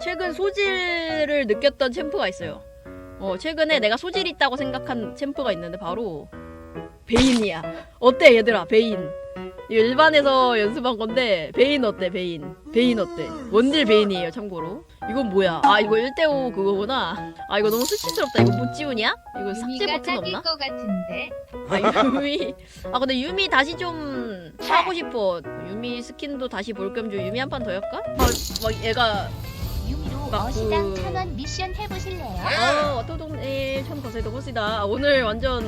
최근 소질을 느꼈던 챔프가 있어요. 어, 최근에 내가 소질 있다고 생각한 챔프가 있는데 바로 베인이야. 어때 얘들아 베인? 이거 일반에서 연습한 건데 베인 어때 베인? 베인 어때? 원딜 베인이에요 참고로. 이건 뭐야? 아 이거 1대5 그거구나. 아 이거 너무 수치스럽다. 이거 못 지우냐? 이거 삭제 유미가 버튼 없나? 것 같은데 아 유미 아 근데 유미 다시 좀 하고 싶어 유미 스킨도 다시 볼 겸 좀 유미 한 판 더 할까? 아 막 얘가 어시당 그- 천원 미션 해보실래요? 어 어떤 동네 천 거세도 보시다. 아, 오늘 완전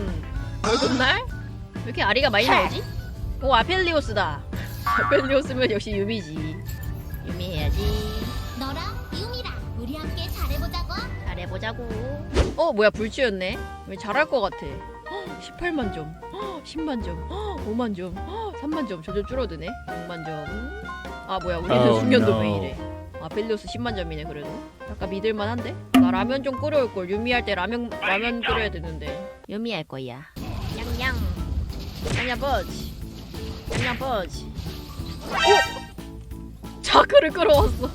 월급날? 왜 이렇게 아리가 많이 나오지? 오 아펠리오스다. 아펠리오스면 역시 유미지. 유미 해야지. 너랑 유미랑 우리 함께 잘해보자고. 잘해보자고. 어 뭐야 불치였네. 왜 잘할 것 같아? 18만 점. 10만 점. 5만 점. 3만 점. 점점 줄어드네. 6만 점아 뭐야 우리는 Oh, 숙련도. 왜 이래 아 벨리오스 10만 점이네 그래도. 약간 믿을만한데? 나 라면 좀 끓여올 걸. 유미할 때 라면 라면 끓여야 되는데. 유미 할 거야. 냥냥 냥냥 버지 냥냥 버지 오! 자크를 끌어왔어.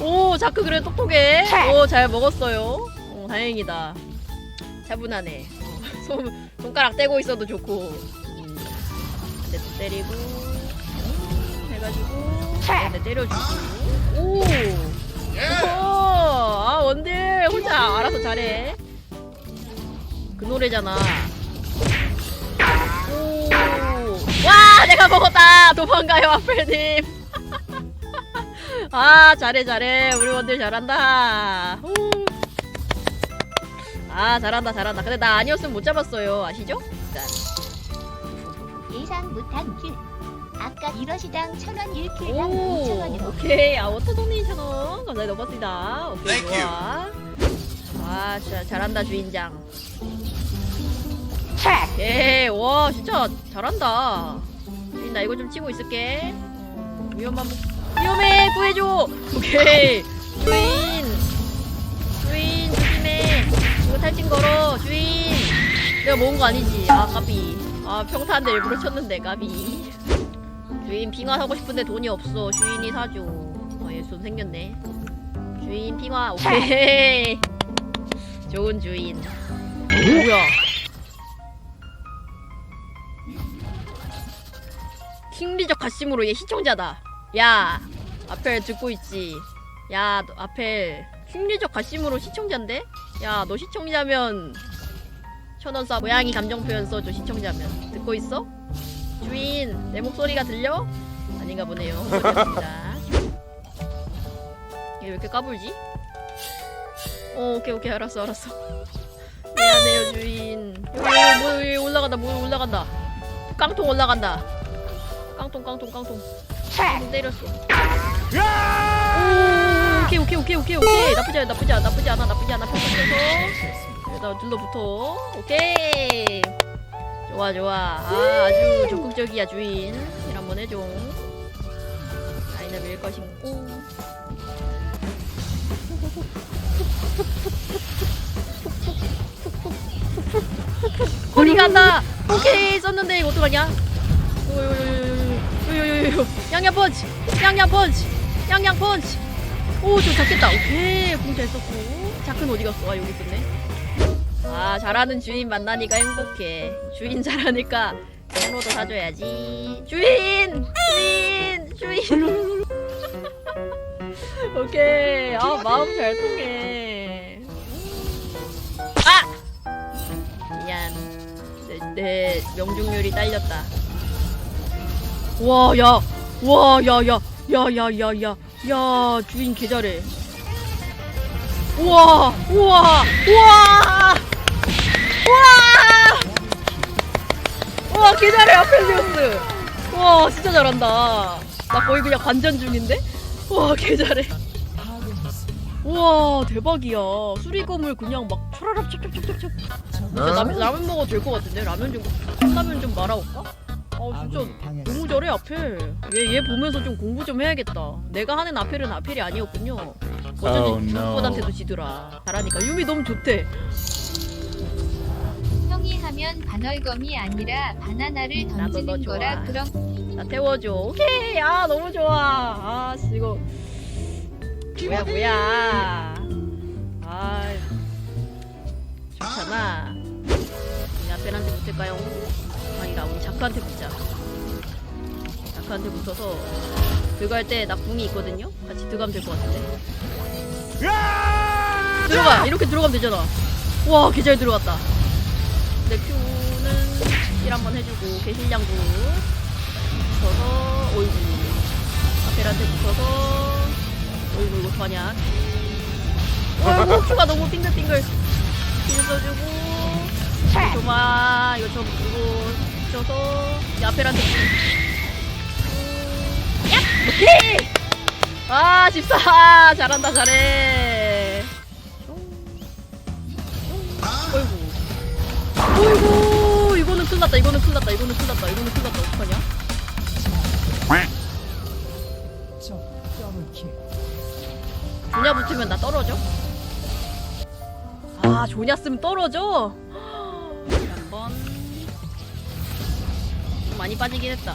오 자크 그래 똑똑해. 오 잘 먹었어요. 오 다행이다. 차분하네. 어, 손, 손가락 떼고 있어도 좋고. 음, 네, 때리고. 음, 해가지고 네, 때려주고. 오! 오! 아 원딜. 혼자 알아서 잘해. 그 노래잖아. 오! 와 내가 먹었다. 도망가요 아펠님. 아 잘해 잘해. 우리 원딜 잘한다. 후. 아 잘한다 잘한다. 근데 나 아니었으면 못 잡았어요. 아시죠? 일단 예상 못한 킬. 아까 이러시당 천원 1킬당 오 5천원으로. 오케이. 아 워터돈이 2,000원. 감사히 넘었습니다. 오케이 Thank 좋아. 와 진짜 잘한다 주인장. 오케이 와 진짜 잘한다. 주인 나 이거 좀 치고 있을게. 어, 위험한 위험해. 구해줘. 오케이. 주인. 주인 조심해. 이거 탈진 걸어 주인. 내가 먹은 거 아니지. 아 까비. 아 평타한데 일부러 쳤는데 까비 주인 빙화 사고 싶은데 돈이 없어. 주인이 사줘. 어얘돈 생겼네. 주인 빙화 오케이. 좋은 주인. 뭐야? 킹리적 가심으로 얘 시청자다. 야 아펠 듣고 있지? 야 너, 아펠 킹리적 가심으로 시청자인데? 야 너 시청자면 천원 쏴 고양이 감정 표현 써줘 시청자면. 듣고 있어? 주인 내 목소리가 들려? 아닌가 보네요. 모르겠습니다. 얘왜 이렇게 까불지? 어 오케이 오케이. 알았어 알았어. 미안해요 주인. 뭐 여기 올라간다 뭐 올라간다. 깡통 올라간다. 깡통 깡통 깡통. 때렸어. 오 오케이 오케이 오케이 오케이 오케이. 나쁘지 않아 나쁘지 않아 나쁘지 않아 나쁘지 않아. 평소에서 여기다 둘러붙어. 오케이 좋아 좋아. 아 아주 적극적이야 주인. 일 한번 해줘. 라인을 밀 것이고. 거리 간다. 오케이 썼는데 이거 어떡하냐? 요요요요요요요요 양양 펀치 양양 펀치 양양 펀치 오저 잡겠다 오케이 공잘 썼고 자크는 어디 갔어 아 여기 있었네 아 잘하는 주인 만나니까 행복해. 주인 잘하니까 선호도 사줘야지. 주인! 주인! 주인! 오케이. 아 마음 잘 통해. 아! 미안. 내, 내 명중률이 딸렸다. 와 야 와 야 야 야야야야. 야 주인 개 잘해. 우와 우와 우와 우와! 우와 개 잘해 아펠리오스. 와 진짜 잘한다. 나 거의 그냥 관전 중인데? 우와 개 잘해. 우와 대박이야. 수리검을 그냥 막 촤라랍 찹찹찹찹찹 진짜 라면, 라면 먹어도 될 것 같은데? 라면 좀 컵라면 좀 말아올까? 아 진짜 너무 잘해 아펠. 얘, 얘 보면서 좀 공부 좀 해야겠다. 내가 하는 아펠은 아펠이 아니었군요. 어쩐지 Oh. 중국보단테도 지더라. 잘하니까. 유미 너무 좋대 형이 하면 반월검이 아니라 바나나를 나도 너 던지는 좋아. 거라 그런 나 태워줘. 오케이. 아 너무 좋아. 아 씨, 이거. 뭐야 뭐야. 아 좋잖아. 우리 앞에한테 붙을까요? 아니다 우리 자크한테 붙자. 자크한테 붙어서 들어갈 때나 궁이 있거든요? 같이 들어가면 될 것 같은데. 들어가! 이렇게 들어가면 되잖아. 와 개 잘 들어갔다 내 큐는 힐 한번 해주고 개실량도 붙어서 어이구 앞에한테 붙어서 어이구 이거 어떡하냐 어이구 큐가 너무 빙글빙글. 힐 써주고 조마 이거 좀 이거 붙여서 이 앞에한테 야! 오케이! 아 집사! 잘한다 잘해 어이구 이거는 큰일 났다 이거는 큰일 났다 이거는 큰일 났다 이거는 큰일 났다. 어떡하냐? 조냐 붙으면 나 떨어져? 아 조냐 쓰면 떨어져? 한번. 좀 많이 빠지긴 했다.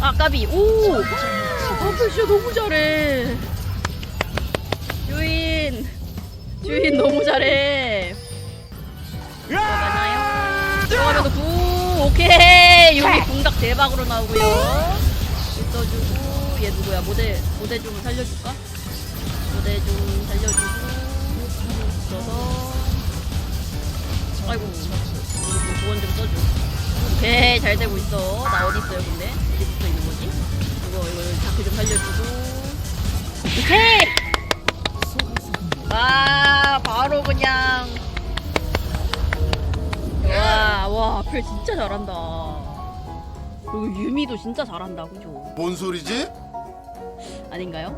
아 까비. 오! 아플 진짜 너무 잘해. 주인. 주인 너무 잘해. 들 오케이. 여기 궁각 대박으로 나오고요. 있어주고 얘 누구야? 모델 모델 좀 살려줄까? 모델 좀 살려주고 있어서. 아이고. 이거 조언 좀 써줘. 오케이. 잘 되고 있어. 나 어디 있어요 근데? 어디 붙어 있는 거지? 이거 이거 자크 좀 살려주고. 오케이. 아 바로 그냥 와와 앞에 진짜 잘한다 그리고 유미도 진짜 잘한다 그죠? 뭔 소리지? 아닌가요?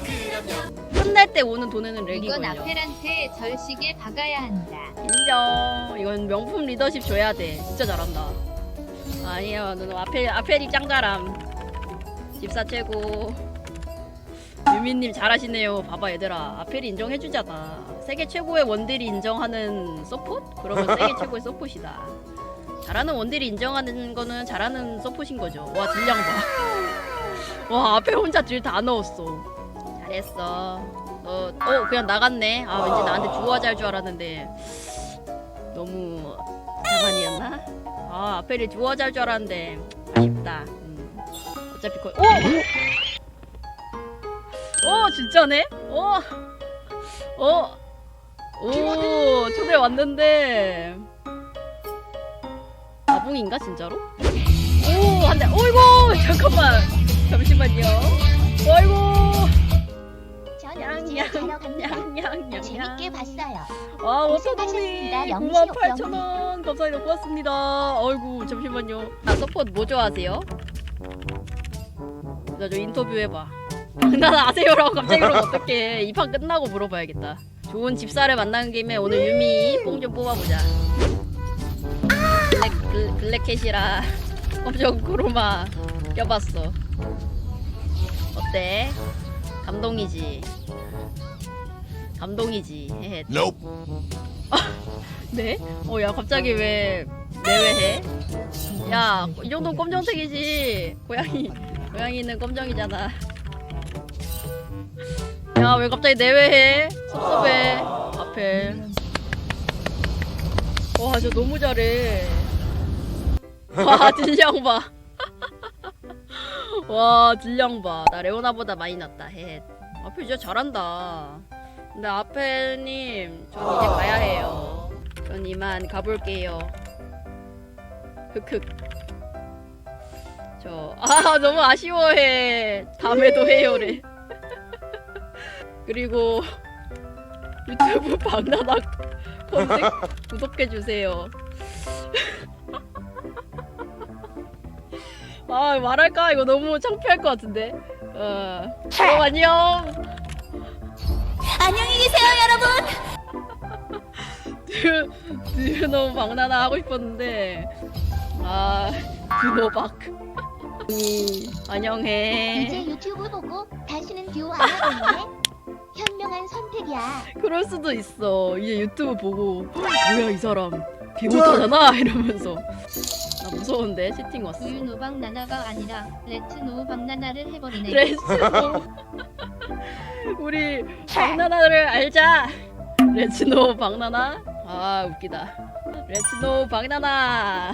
끝날 때 오는 돈에는 이건 렉이거든요 아펠한테 절식에 박아야 한다. 인정. 이건 명품 리더십 줘야 돼. 진짜 잘한다. 아니요, 너는 아펠 아펠이 짱잘함. 집사 최고. 유민님 잘하시네요. 봐봐 얘들아, 아펠이 인정해주잖아. 세계 최고의 원딜이 인정하는 서폿? 그러면 세계 최고의 서폿이다. 잘하는 원딜이 인정하는 거는 잘하는 서폿인 거죠. 와 딜량 봐. 와 앞에 혼자 딜 다 넣었어. 잘했어. 너, 어, 그냥 나갔네. 아, 왠지 나한테 주워하자 할 줄 알았는데. 너무 자만이었나? 아, 아펠이 주워하자 할 줄 알았는데. 아쉽다. 음. 어차피 거의, 오! 오, 진짜네? 오! 어? 오, 초대 왔는데. 나붕인가, 진짜로? 오, 한 대. 어이구! 잠깐만. 잠시만요. 어이구! 전 이제 자러 갑니다. 양양양양. 재밌게 봤어요. 아, 고생하셨습니다. 워터노미 영시 98,000원 감사합니다. 고맙습니다. 어이구, 잠시만요. 아, 서포트 뭐 좋아하세요? 나저 인터뷰 해봐. 난 아세요라고 갑자기 그러면 어떡해. 이 판 끝나고 물어봐야겠다. 좋은 집사를 만난 김에 오늘 유미 뽕 좀 뽑아보자. 블랙, 블랙캣이라 엄청 크로마 껴봤어. 어때? 감동이지? 감동이지. Nope. 네? 어, 야, 갑자기 왜 내외해? 야, 이 정도는 검정색이지. 고양이, 고양이는 검정이잖아. 야, 왜 갑자기 내외해? 섭섭해. 앞에. 와, 저 너무 잘해. 와, 딜량 봐. 와, 딜량 봐. 나 레오나보다 많이 낫다. 헷. 앞에 진짜 잘한다. 근데 아펠님, 전 이제 가야 해요. 전 이만 가볼게요. 흑흑. 저, 아, 너무 아쉬워해. 다음에도 해요래. 그리고 유튜브 박나나 검색 구독해 주세요. 아, 말할까? 이거 너무 창피할 것 같은데. 어, 그럼 안녕. 안녕히 계세요, 여러분. 드, 드노 박나나 하고 싶었는데 아 드노박 이 안녕해 이제 유튜브 보고 다시는 듀오 안 하겠네. 현명한 선택이야. 그럴 수도 있어 이제 유튜브 보고 뭐야 이 사람 개 못하잖아 이러면서 나 무서운데 시팅 왔어. 우유 노박 나나가 아니라 레츠 노 박나나를 해버리네. 레츠 우리 박나나를 알자. 레츠 노 박나나. 아 웃기다. 레츠 노 박나나.